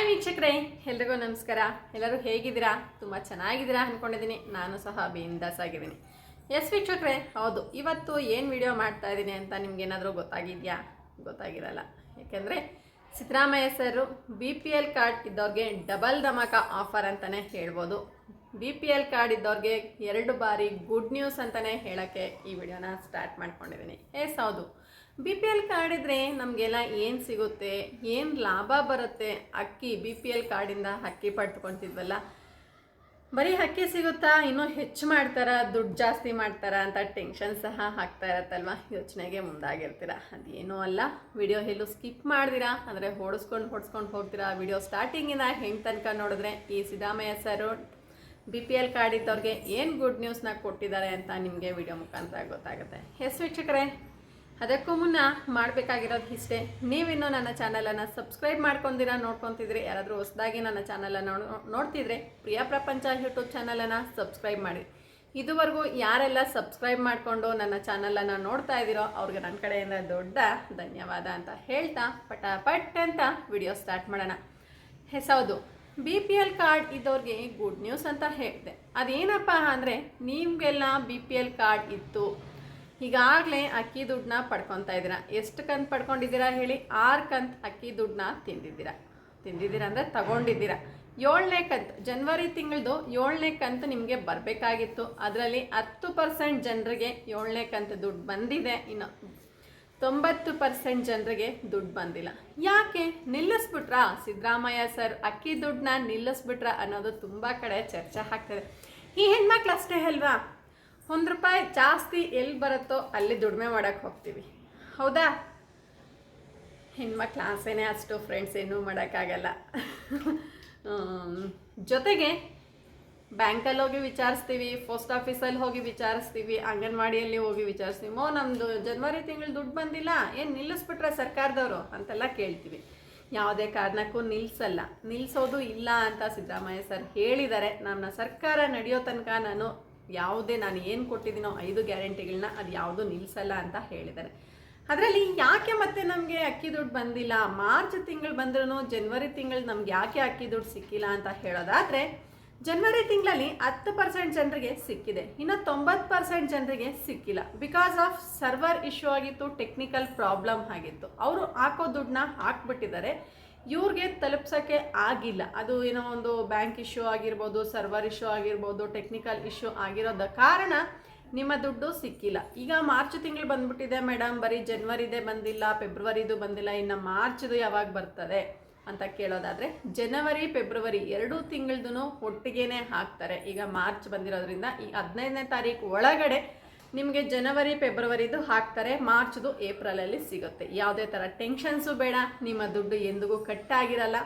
Hi ವೀಕ್ಷಕರೇ, ಎಲ್ರಿಗೂ ನಮಸ್ಕಾರ. ಎಲ್ಲರೂ ಹೇಗಿದ್ದೀರಾ? ತುಂಬ ಚೆನ್ನಾಗಿದ್ದೀರಾ ಅಂದ್ಕೊಂಡಿದ್ದೀನಿ ನಾನು ಸಹ ಬಿಂದಾಸ್ ಆಗಿದ್ದೀನಿ. ಎಸ್ ವೀಕ್ಷಕರೇ, ಹೌದು. ಇವತ್ತು ಏನು ವಿಡಿಯೋ ಮಾಡ್ತಾ ಇದ್ದೀನಿ ಅಂತ ನಿಮ್ಗೇನಾದರೂ ಗೊತ್ತಾಗಿದೆಯಾ? ಗೊತ್ತಾಗಿರಲ್ಲ. ಯಾಕೆಂದರೆ Siddaramaiah sir B P L card ಇದ್ದವ್ರಿಗೆ ಡಬಲ್ ಧಮಾಕ ಆಫರ್ ಅಂತಲೇ ಹೇಳ್ಬೋದು. ಬಿ ಪಿ ಎಲ್ ಕಾರ್ಡ್ ಇದ್ದವ್ರಿಗೆ ಎರಡು ಬಾರಿ ಗುಡ್ ನ್ಯೂಸ್ ಅಂತಲೇ ಹೇಳೋಕ್ಕೆ ಈ ವಿಡಿಯೋನ ಸ್ಟಾರ್ಟ್ ಮಾಡ್ಕೊಂಡಿದ್ದೀನಿ ಎಸ್ ಹೌದು ಬಿ ಪಿ ಎಲ್ ಕಾರ್ಡ್ ಇದ್ದರೆ ನಮಗೆಲ್ಲ ಏನು ಸಿಗುತ್ತೆ, ಏನು ಲಾಭ ಬರುತ್ತೆ ಅಕ್ಕಿ ಬಿ ಪಿ ಎಲ್ ಕಾರ್ಡಿಂದ ಅಕ್ಕಿ ಪಡ್ಕೊತಿದ್ವಲ್ಲ ಬರೀ ಅಕ್ಕಿ ಸಿಗುತ್ತಾ, ಇನ್ನೂ ಹೆಚ್ಚು ಮಾಡ್ತಾರಾ, ದುಡ್ಡು ಜಾಸ್ತಿ ಮಾಡ್ತಾರಾ ಅಂತ ಟೆನ್ಷನ್ ಸಹ ಆಗ್ತಾ ಇರತ್ತಲ್ವ? ಯೋಚನೆಗೆ ಮುಂದಾಗಿರ್ತೀರ. ಅದೇನೂ ಅಲ್ಲ, ವಿಡಿಯೋ ಎಲ್ಲೂ ಸ್ಕಿಪ್ ಮಾಡ್ದಿರಾ, ಅಂದರೆ ಹೊಡಿಸ್ಕೊಂಡು ಹೊಡ್ಸ್ಕೊಂಡು ಹೋಗ್ತೀರಾ? ವಿಡಿಯೋ ಸ್ಟಾರ್ಟಿಂಗಿನ ಹೆಂಗೆ ತನಕ ನೋಡಿದ್ರೆ ಈ Siddaramaiah sir B P L card ಇದ್ದವ್ರಿಗೆ ಏನು ಗುಡ್ ನ್ಯೂಸ್ನ ಕೊಟ್ಟಿದ್ದಾರೆ ಅಂತ ನಿಮಗೆ ವಿಡಿಯೋ ಮುಖಾಂತರ ಗೊತ್ತಾಗುತ್ತೆ. ಎಸ್ ವೀಕ್ಷಕರೇ, ಅದಕ್ಕೂ ಮುನ್ನ ಮಾಡಬೇಕಾಗಿರೋದು ಇಷ್ಟೇ. ನೀವಿನ್ನೂ ನನ್ನ ಚಾನಲನ್ನು ಸಬ್ಸ್ಕ್ರೈಬ್ ಮಾಡ್ಕೊಂಡಿರಾ, ನೋಡ್ಕೊತಿದ್ರಿ, ಯಾರಾದರೂ ಹೊಸದಾಗಿ ನನ್ನ ಚಾನಲನ್ನು ನೋಡ್ತಿದ್ರೆ ಪ್ರಿಯ ಪ್ರಪಂಚ ಯೂಟ್ಯೂಬ್ ಚಾನಲನ್ನು ಸಬ್ಸ್ಕ್ರೈಬ್ ಮಾಡಿ. ಇದುವರೆಗೂ ಯಾರೆಲ್ಲ ಸಬ್ಸ್ಕ್ರೈಬ್ ಮಾಡಿಕೊಂಡು ನನ್ನ ಚಾನಲನ್ನು ನೋಡ್ತಾ ಇದ್ದೀರೋ ಅವ್ರಿಗೆ ನನ್ನ ಕಡೆಯಿಂದ ದೊಡ್ಡ ಧನ್ಯವಾದ ಅಂತ ಹೇಳ್ತಾ ಪಟ ಪಟ್ ಅಂತ ವಿಡಿಯೋ ಸ್ಟಾರ್ಟ್ ಮಾಡೋಣ. ಹೆಸೌದು ಬಿ ಪಿ ಎಲ್ ಕಾರ್ಡ್ ಇದ್ದವ್ರಿಗೆ ಗುಡ್ ನ್ಯೂಸ್ ಅಂತ ಹೇಳಿದೆ. ಅದೇನಪ್ಪ ಅಂದರೆ, ನಿಮಗೆಲ್ಲ ಬಿ ಪಿ ಎಲ್ ಕಾರ್ಡ್ ಇತ್ತು. ಈಗಾಗಲೇ ಅಕ್ಕಿ ದುಡ್ಡನ್ನ ಪಡ್ಕೊತಾ ಇದ್ದೀರಾ. ಎಷ್ಟು ಕಂತು ಪಡ್ಕೊಂಡಿದ್ದೀರಾ ಹೇಳಿ? ಆರು ಕಂತು ಅಕ್ಕಿ ದುಡ್ಡನ್ನ ತಿಂದಿದ್ದೀರಾ. ತಿಂದಿದ್ದೀರಾ ಅಂದರೆ ತಗೊಂಡಿದ್ದೀರಾ. ಏಳನೇ ಕಂತು, ಜನ್ವರಿ ತಿಂಗಳದು ಏಳನೇ ಕಂತು ನಿಮಗೆ ಬರಬೇಕಾಗಿತ್ತು. ಅದರಲ್ಲಿ ಹತ್ತು ಪರ್ಸೆಂಟ್ ಜನರಿಗೆ ಏಳನೇ ಕಂತು ದುಡ್ಡು ಬಂದಿದೆ. ಇನ್ನು ತೊಂಬತ್ತು ಪರ್ಸೆಂಟ್ ಜನರಿಗೆ ದುಡ್ಡು ಬಂದಿಲ್ಲ. ಯಾಕೆ? ನಿಲ್ಲಿಸ್ಬಿಟ್ರಾ? ಸಿದ್ದರಾಮಯ್ಯ ಸರ್ ಅಕ್ಕಿ ದುಡ್ಡನ್ನ ನಿಲ್ಲಿಸ್ಬಿಟ್ರ ಅನ್ನೋದು ತುಂಬ ಕಡೆ ಚರ್ಚೆ ಆಗ್ತದೆ. ಈ ಹೆಣ್ಮಕ್ಳು ಅಷ್ಟೇ ಅಲ್ವಾ? ಒಂದು ರೂಪಾಯಿ ಜಾಸ್ತಿ ಎಲ್ಲಿ ಬರುತ್ತೋ ಅಲ್ಲಿ ದುಡಿಮೆ ಮಾಡೋಕ್ಕೆ ಹೋಗ್ತೀವಿ. ಹೌದಾ? ಹೆಣ್ಮಕ್ಳು ಆಸೆನೇ ಅಷ್ಟು ಫ್ರೆಂಡ್ಸ್ ಏನೂ ಮಾಡೋಕ್ಕಾಗಲ್ಲ. ಜೊತೆಗೆ ಬ್ಯಾಂಕಲ್ಲಿ ಹೋಗಿ ವಿಚಾರಿಸ್ತೀವಿ, ಪೋಸ್ಟ್ ಆಫೀಸಲ್ಲಿ ಹೋಗಿ ವಿಚಾರಿಸ್ತೀವಿ, ಅಂಗನವಾಡಿಯಲ್ಲಿ ಹೋಗಿ ವಿಚಾರಿಸ್ತೀವಿ. ಮೋ ನಮ್ಮದು ಜನವರಿ ತಿಂಗಳು ದುಡ್ಡು ಬಂದಿಲ್ಲ, ಏನು ನಿಲ್ಲಿಸ್ಬಿಟ್ರೆ ಸರ್ಕಾರದವರು ಅಂತೆಲ್ಲ ಕೇಳ್ತೀವಿ. ಯಾವುದೇ ಕಾರಣಕ್ಕೂ ನಿಲ್ಲಿಸಲ್ಲ ನಿಲ್ಲಿಸೋದು ಇಲ್ಲ ಅಂತ ಸಿದ್ದರಾಮಯ್ಯ ಸರ್ ಹೇಳಿದ್ದಾರೆ. ನನ್ನ ಸರ್ಕಾರ ನಡೆಯೋ ತನಕ ನಾನು ಯಾವುದೇ ನಾನು ಏನು ಕೊಟ್ಟಿದ್ದೀನೋ ಐದು ಗ್ಯಾರಂಟಿಗಳನ್ನ ಅದು ಯಾವುದು ನಿಲ್ಲಿಸಲ್ಲ ಅಂತ ಹೇಳಿದ್ದಾರೆ. ಅದರಲ್ಲಿ ಯಾಕೆ ಮತ್ತೆ ನಮಗೆ ಅಕ್ಕಿ ದುಡ್ಡು ಬಂದಿಲ್ಲ? ಮಾರ್ಚ್ ತಿಂಗಳು ಬಂದ್ರೂ ಜನ್ವರಿ ತಿಂಗಳು ನಮ್ಗೆ ಯಾಕೆ ಅಕ್ಕಿ ದುಡ್ಡು ಸಿಕ್ಕಿಲ್ಲ ಅಂತ ಹೇಳೋದಾದರೆ ಜನವರಿ ತಿಂಗಳಲ್ಲಿ ಹತ್ತು ಪರ್ಸೆಂಟ್ ಜನರಿಗೆ ಸಿಕ್ಕಿದೆ. ಇನ್ನು ತೊಂಬತ್ತು ಪರ್ಸೆಂಟ್ ಜನರಿಗೆ ಸಿಕ್ಕಿಲ್ಲ. ಬಿಕಾಸ್ ಆಫ್ ಸರ್ವರ್ ಇಶ್ಯೂ ಆಗಿತ್ತು ಟೆಕ್ನಿಕಲ್ ಪ್ರಾಬ್ಲಮ್ ಆಗಿತ್ತು. ಅವರು ಹಾಕೋ ದುಡ್ಡನ್ನ ಹಾಕ್ಬಿಟ್ಟಿದ್ದಾರೆ. ಇವ್ರಿಗೆ ತಲುಪ್ಸೋಕ್ಕೆ ಆಗಿಲ್ಲ. ಅದು ಏನೋ ಒಂದು ಬ್ಯಾಂಕ್ ಇಶ್ಯೂ ಆಗಿರ್ಬೋದು ಸರ್ವರ್ ಇಶ್ಯೂ ಆಗಿರ್ಬೋದು ಟೆಕ್ನಿಕಲ್ ಇಶ್ಯೂ ಆಗಿರೋದ ಕಾರಣ ನಿಮ್ಮ ದುಡ್ಡು ಸಿಕ್ಕಿಲ್ಲ. ಈಗ ಮಾರ್ಚ್ ತಿಂಗಳು ಬಂದ್ಬಿಟ್ಟಿದೆ ಮೇಡಮ್. ಬರೀ ಜನವರಿದೇ ಬಂದಿಲ್ಲ ಫೆಬ್ರವರಿದು ಬಂದಿಲ್ಲ. ಇನ್ನು ಮಾರ್ಚ್ದು ಯಾವಾಗ ಬರ್ತದೆ? ಅಂತ ಕೇಳೋದಾದರೆ ಜನವರಿ, ಫೆಬ್ರವರಿ ಎರಡೂ ತಿಂಗಳದೂ ಒಟ್ಟಿಗೆನೇ ಹಾಕ್ತಾರೆ. ಈಗ ಮಾರ್ಚ್ ಬಂದಿರೋದ್ರಿಂದ ಈ ಹದಿನೈದನೇ ತಾರೀಕು ಒಳಗಡೆ ನಿಮಗೆ ಜನವರಿ, ಫೆಬ್ರವರಿದು ಹಾಕ್ತಾರೆ. ಮಾರ್ಚ್ದು ಏಪ್ರಿಲಲ್ಲಿ ಸಿಗುತ್ತೆ. ಯಾವುದೇ ಥರ ಟೆನ್ಷನ್ಸು ಬೇಡ. ನಿಮ್ಮ ದುಡ್ಡು ಎಂದಿಗೂ ಕಟ್ಟಾಗಿರಲ್ಲ.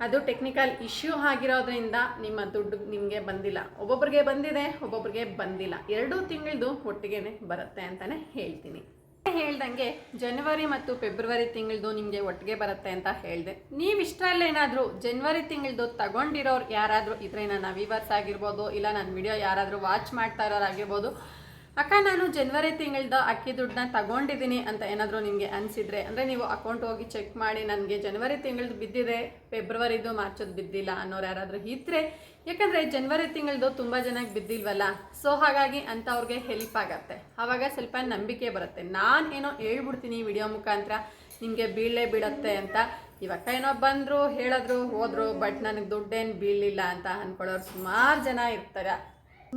ಅದು ಟೆಕ್ನಿಕಲ್ ಇಶ್ಯೂ ಆಗಿರೋದ್ರಿಂದ ನಿಮ್ಮ ದುಡ್ಡು ನಿಮಗೆ ಬಂದಿಲ್ಲ. ಒಬ್ಬೊಬ್ರಿಗೆ ಬಂದಿದೆ, ಒಬ್ಬೊಬ್ರಿಗೆ ಬಂದಿಲ್ಲ. ಎರಡೂ ತಿಂಗಳದು ಒಟ್ಟಿಗೆ ಬರುತ್ತೆ ಅಂತಲೇ ಹೇಳ್ತೀನಿ. ಹೇಳ್ದಂಗೆ ಜನವರಿ ಮತ್ತು ಫೆಬ್ರವರಿ ತಿಂಗಳದು ನಿಮಗೆ ಒಟ್ಟಿಗೆ ಬರುತ್ತೆ ಅಂತ ಹೇಳಿದೆ. ನೀವು ಇಷ್ಟರಲ್ಲೇನಾದರೂ ಜನವರಿ ತಿಂಗಳದು ತಗೊಂಡಿರೋರು ಯಾರಾದರೂ ಇದ್ರೆ ನನ್ನ ವಿವರ್ಸ್ ಆಗಿರ್ಬೋದು, ಇಲ್ಲ ನನ್ನ ವಿಡಿಯೋ ಯಾರಾದರೂ ವಾಚ್ ಮಾಡ್ತಾ ಇರೋರಾಗಿರ್ಬೋದು ಅಕ್ಕ, ನಾನು ಜನವರಿ ತಿಂಗಳದ ಅಕ್ಕಿ ದುಡ್ಡನ್ನ ತಗೊಂಡಿದ್ದೀನಿ ಅಂತ ಏನಾದರೂ ನಿಮಗೆ ಅನಿಸಿದ್ರೆ, ಅಂದರೆ ನೀವು ಅಕೌಂಟ್ ಹೋಗಿ ಚೆಕ್ ಮಾಡಿ ನನಗೆ ಜನವರಿ ತಿಂಗಳದ್ದು ಬಿದ್ದಿದೆ ಫೆಬ್ರವರಿದು ಮಾರ್ಚದ್ದು ಬಿದ್ದಿಲ್ಲ ಅನ್ನೋರು ಯಾರಾದರೂ ಇದ್ದರೆ ಯಾಕಂದರೆ ಜನವರಿ ತಿಂಗಳದು ತುಂಬ ಜನಕ್ಕೆ ಬಿದ್ದಿಲ್ವಲ್ಲ ಸೊ ಹಾಗಾಗಿ ಅಂಥವ್ರಿಗೆ ಹೆಲ್ಪ್ ಆಗತ್ತೆ. ಆವಾಗ ಸ್ವಲ್ಪ ನಂಬಿಕೆ ಬರುತ್ತೆ. ನಾನು ಏನೋ ಹೇಳ್ಬಿಡ್ತೀನಿ ವಿಡಿಯೋ ಮುಖಾಂತರ, ನಿಮಗೆ ಬೀಳಲೇ ಬೀಳತ್ತೆ ಅಂತ. ಇವಾಗ ಏನೋ ಬಂದರು, ಹೇಳಿದ್ರು, ಹೋದರು ಬಟ್ ನನಗೆ ದುಡ್ಡೇನು ಬೀಳಲಿಲ್ಲ ಅಂತ ಅಂದ್ಕೊಳ್ಳೋರು ಸುಮಾರು ಜನ ಇರ್ತಾರೆ.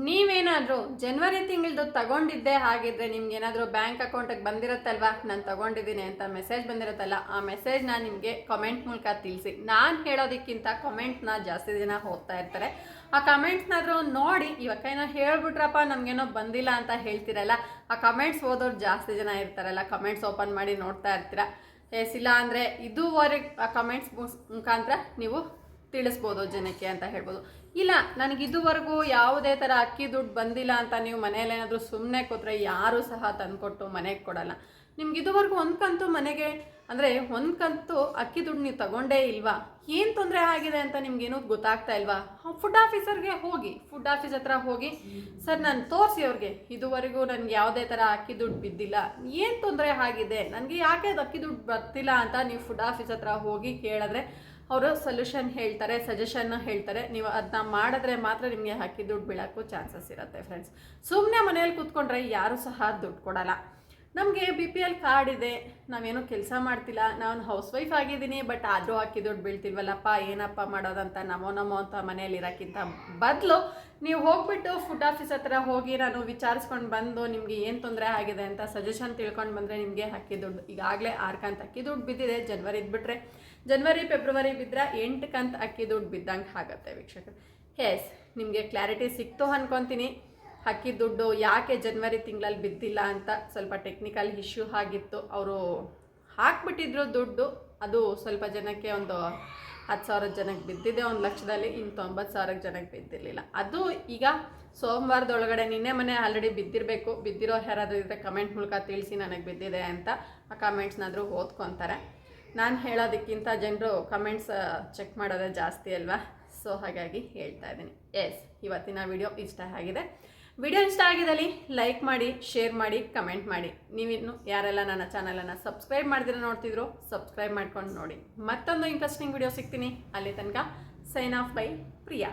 ನೀವೇನಾದರೂ ಜನವರಿ ತಿಂಗಳದ್ದು ತಗೊಂಡಿದ್ದೆ ಹಾಗಿದ್ರೆ ನಿಮ್ಗೆ ಏನಾದರೂ ಬ್ಯಾಂಕ್ ಅಕೌಂಟಿಗೆ ಬಂದಿರತ್ತಲ್ವಾ? ನಾನು ತಗೊಂಡಿದ್ದೀನಿ ಅಂತ ಮೆಸೇಜ್ ಬಂದಿರುತ್ತಲ್ಲ, ಆ ಮೆಸೇಜ್ನ ನಿಮಗೆ ಕಮೆಂಟ್ ಮೂಲಕ ತಿಳಿಸಿ. ನಾನು ಹೇಳೋದಕ್ಕಿಂತ ಕಮೆಂಟ್ನ ಜಾಸ್ತಿ ಜನ ಹೋಗ್ತಾ ಇರ್ತಾರೆ. ಆ ಕಮೆಂಟ್ಸ್ನಾದರೂ ನೋಡಿ, ಇವಾಗ ಏನೋ ಹೇಳ್ಬಿಟ್ರಪ್ಪ, ನಮಗೇನೋ ಬಂದಿಲ್ಲ ಅಂತ ಹೇಳ್ತಿರಲ್ಲ. ಆ ಕಮೆಂಟ್ಸ್ ಓದೋರು ಜಾಸ್ತಿ ಜನ ಇರ್ತಾರಲ್ಲ ಕಮೆಂಟ್ಸ್ ಓಪನ್ ಮಾಡಿ ನೋಡ್ತಾ ಇರ್ತೀರ? ಎಸ್, ಇಲ್ಲ ಅಂದರೆ ಇದುವರೆಗೆ ಆ ಕಮೆಂಟ್ಸ್ ಮುಖಾಂತರ ನೀವು ತಿಳಿಸ್ಬೋದು ಜನಕ್ಕೆ ಅಂತ ಹೇಳ್ಬೋದು. ಇಲ್ಲ, ನನಗೆ ಇದುವರೆಗೂ ಯಾವುದೇ ಥರ ಅಕ್ಕಿ ದುಡ್ಡು ಬಂದಿಲ್ಲ ಅಂತ ನೀವು ಮನೆಯಲ್ಲೇನಾದರೂ ಸುಮ್ಮನೆ ಕೂತ್ರೆ ಯಾರೂ ಸಹ ತಂದುಕೊಟ್ಟು ಮನೆಗೆ ಕೊಡಲ್ಲ. ನಿಮ್ಗೆ ಇದುವರೆಗೂ ಒಂದು ಕಂತು ಮನೆಗೆ, ಅಂದರೆ ಒಂದು ಕಂತು ಅಕ್ಕಿ ದುಡ್ಡು ನೀವು ತಗೊಂಡೇ ಇಲ್ವಾ? ಏನು ತೊಂದರೆ ಆಗಿದೆ ಅಂತ ನಿಮ್ಗೇನೂ ಗೊತ್ತಾಗ್ತಾ ಇಲ್ವಾ? ಫುಡ್ ಆಫೀಸರ್ಗೆ ಹೋಗಿ ಫುಡ್ ಆಫೀಸ್ ಹತ್ರ ಹೋಗಿ, ಸರ್, ನಾನು ತೋರಿಸಿ ಅವ್ರಿಗೆ, ಇದುವರೆಗೂ ನನಗೆ ಯಾವುದೇ ಥರ ಅಕ್ಕಿ ದುಡ್ಡು ಬಿದ್ದಿಲ್ಲ. ಏನು ತೊಂದರೆ ಆಗಿದೆ? ನನಗೆ ಯಾಕೆ ಅದು ಅಕ್ಕಿ ದುಡ್ಡು ಬರ್ತಿಲ್ಲ ಅಂತ ನೀವು ಫುಡ್ ಆಫೀಸ್ ಹತ್ರ ಹೋಗಿ ಕೇಳಿದ್ರೆ ಅವರು ಸೊಲ್ಯೂಷನ್ ಹೇಳ್ತಾರೆ ಸಜೆಷನ್ ಹೇಳ್ತಾರೆ. ನೀವು ಅದನ್ನ ಮಾಡಿದ್ರೆ ಮಾತ್ರ ನಿಮಗೆ ಹಾಕಿ ದುಡ್ಡು ಬೀಳೋಕ್ಕೂ ಚಾನ್ಸಸ್ ಇರುತ್ತೆ ಫ್ರೆಂಡ್ಸ್ ಸುಮ್ಮನೆ ಮನೇಲಿ ಕೂತ್ಕೊಂಡ್ರೆ ಯಾರೂ ಸಹ ದುಡ್ಡು ಕೊಡಲ್ಲ. ನಮಗೆ ಬಿ ಪಿ ಎಲ್ ಕಾರ್ಡ್ ಇದೆ. ನಾವೇನೋ ಕೆಲಸ ಮಾಡ್ತಿಲ್ಲ. ನಾನು ಹೌಸ್ ವೈಫ್ ಆಗಿದ್ದೀನಿ ಬಟ್ ಆದರೂ ಹಾಕಿ ದುಡ್ಡು ಬೀಳ್ತಿಲ್ವಲ್ಲಪ್ಪ, ಏನಪ್ಪ ಮಾಡೋದಂತ, ನಮೋ ನಮೋ ಅಂತ ಮನೆಯಲ್ಲಿ ಇರೋಕ್ಕಿಂತ ಬದಲು ನೀವು ಹೋಗ್ಬಿಟ್ಟು ಫುಡ್ ಆಫೀಸ್ ಹತ್ರ ಹೋಗಿ ನಾನು ವಿಚಾರಿಸ್ಕೊಂಡು ಬಂದು ನಿಮಗೆ ಏನು ತೊಂದರೆ ಆಗಿದೆ ಅಂತ ಸಜೆಷನ್ ತಿಳ್ಕೊಂಡು ಬಂದರೆ ನಿಮಗೆ ಅಕ್ಕಿ ದುಡ್ಡು ಈಗಾಗಲೇ ಆರು ಕಂತ ಅಕ್ಕಿ ದುಡ್ಡು ಬಿದ್ದಿದೆ. ಜನವರಿ ಬಿಟ್ಟರೆ ಜನವರಿ, ಫೆಬ್ರವರಿ ಬಿದ್ದರೆ ಎಂಟು ಕಂತು ಅಕ್ಕಿ ದುಡ್ಡು ಬಿದ್ದಂಗೆ ಆಗುತ್ತೆ ವೀಕ್ಷಕರು. ಎಸ್ ನಿಮಗೆ ಕ್ಲಾರಿಟಿ ಸಿಕ್ತು ಅನ್ಕೊತೀನಿ. ಅಕ್ಕಿ ದುಡ್ಡು ಯಾಕೆ ಜನ್ವರಿ ತಿಂಗಳಲ್ಲಿ ಬಿದ್ದಿಲ್ಲ ಅಂತ ಸ್ವಲ್ಪ ಟೆಕ್ನಿಕಲ್ ಇಶ್ಯೂ ಆಗಿತ್ತು. ಅವರು ಹಾಕ್ಬಿಟ್ಟಿದ್ರು ದುಡ್ಡು. ಅದು ಸ್ವಲ್ಪ ಜನಕ್ಕೆ ಒಂದು ಹತ್ತು ಸಾವಿರ ಜನಕ್ಕೆ ಬಿದ್ದಿದೆ, ಒಂದು ಲಕ್ಷದಲ್ಲಿ, ಇನ್ನು ತೊಂಬತ್ತು ಸಾವಿರ ಜನಕ್ಕೆ ಬಿದ್ದಿರಲಿಲ್ಲ. ಅದು ಈಗ ಸೋಮವಾರದೊಳಗಡೆ ನಿನ್ನೆ ಮನೆ ಆಲ್ರೆಡಿ ಬಿದ್ದಿರಬೇಕು. ಬಿದ್ದಿರೋ ಯಾರಾದರೂ ಇದ್ದರೆ ಕಮೆಂಟ್ ಮೂಲಕ ತಿಳಿಸಿ ನನಗೆ ಬಿದ್ದಿದೆ ಅಂತ ಆ ಕಮೆಂಟ್ಸ್ನಾದರೂ ಓದ್ಕೊತಾರೆ. ನಾನು ಹೇಳೋದಕ್ಕಿಂತ ಜನರು ಕಮೆಂಟ್ಸ್ ಚೆಕ್ ಮಾಡೋದೇ ಜಾಸ್ತಿ ಅಲ್ವಾ? ಸೊ ಹಾಗಾಗಿ ಹೇಳ್ತಾ ಇದ್ದೀನಿ. ಎಸ್ ಇವತ್ತಿನ ವಿಡಿಯೋ ಇಷ್ಟ ಆಗಿದೆ. ವಿಡಿಯೋ ಇಷ್ಟ ಆಗಿದಲ್ಲಿ ಲೈಕ್ ಮಾಡಿ, ಶೇರ್ ಮಾಡಿ, ಕಮೆಂಟ್ ಮಾಡಿ. ನೀವಿನ್ನು ಯಾರೆಲ್ಲ ನನ್ನ ಚಾನಲನ್ನು ಸಬ್ಸ್ಕ್ರೈಬ್ ಮಾಡಿದ್ರೆ ನೋಡ್ತಿದ್ರು ಸಬ್ಸ್ಕ್ರೈಬ್ ಮಾಡ್ಕೊಂಡು ನೋಡಿ. ಮತ್ತೊಂದು ಇಂಟ್ರೆಸ್ಟಿಂಗ್ ವಿಡಿಯೋ ಸಿಗ್ತೀನಿ. ಅಲ್ಲಿ ತನಕ ಸೈನ್ ಆಫ್ ಬೈ ಪ್ರಿಯಾ.